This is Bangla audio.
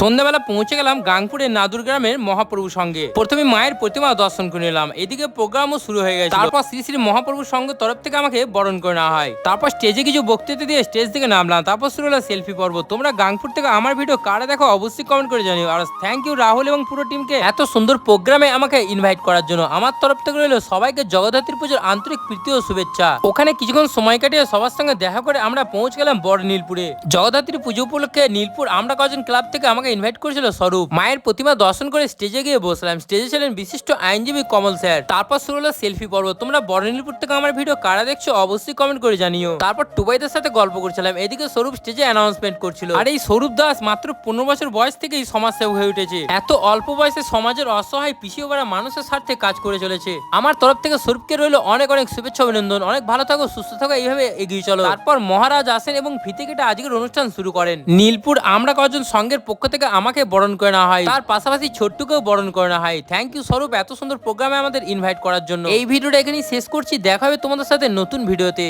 সন্ধ্যাবেলা পৌঁছে গেলাম গাংপুরের নাদুর গ্রামের মহাপ্রভুর সঙ্গে। প্রথমে মায়ের প্রতিমা দর্শন করে নিলাম। এদিকে প্রোগ্রামও শুরু হয়ে গেছে তারপর শ্রী শ্রী মহাপ্রভুর সঙ্গে তরফ থেকে আমাকে বরণ করে নেওয়া হয়। তারপর স্টেজে কিছু বক্তৃতা দিয়ে স্টেজ থেকে নামলাম। তারপর শুরু হলো সেলফি পর্ব। তোমরা গাংপুর থেকে আমার ভিডিও কারা দেখো অবশ্যই কমেন্ট করে জানিও। আর থ্যাংক ইউ রাহুল এবং পুরো টিমকে এত সুন্দর প্রোগ্রামে আমাকে ইনভাইট করার জন্য। আমার তরফ থেকে রইল সবাইকে জগদ্ধাত্রী পুজোর আন্তরিক প্রীতি ও শুভেচ্ছা। ওখানে কিছুক্ষণ সময় কাটিয়ে সবার সঙ্গে দেখা করে আমরা পৌঁছে গেলাম বড় নীলপুরে। জগদ্ধাত্রী পুজো উপলক্ষে নীলপুর আমরা কজন ক্লাব থেকে আমাকে ইনভাইট করেছিল স্বরূপ। মায়ের প্রতিমা দর্শন করে স্টেজে গিয়ে বসলাম। স্টেজে ছিলেন বিশিষ্ট আইনজীবী কমল স্যার। তারপর শুরু হলো সেলফি পর্ব। তোমরা বড় নীলপুর থেকে আমার ভিডিও কারা দেখছ অবশ্যই কমেন্ট করে জানিও। তারপর টুবাইদের সাথে গল্প করছিলাম। এদিকে স্বরূপ স্টেজে অ্যানাউন্সমেন্ট করছিল। আর এই স্বরূপ দাস মাত্র পনেরো বছর বয়স থেকেই সমাজসেবক হয়ে উঠেছে। এত অল্প বয়সে সমাজের অসহায় পিছিয়ে পড়া মানুষের স্বার্থে কাজ করে চলেছে। আমার তরফ থেকে স্বরূপকে রইল অনেক অনেক শুভেচ্ছা অভিনন্দন। অনেক ভালো থাকো, সুস্থ থাকো, এইভাবে এগিয়ে চলো। তারপর মহারাজ আসেন এবং ফিতে কেটে আজকের অনুষ্ঠান শুরু করেন। নীলপুর আমরা কজন সঙ্গের পক্ষ থেকে আমাকে বরণ করে নেওয়া হয়। তার পাশাপাশি ছোট্টুকেও বরণ করে নেওয়া হয়। থ্যাংক ইউ স্বরূপ, এত সুন্দর প্রোগ্রামে আমাদের ইনভাইট করার জন্য। এই ভিডিওটা এখানেই শেষ করছি। দেখা হবে তোমাদের সাথে নতুন ভিডিওতে।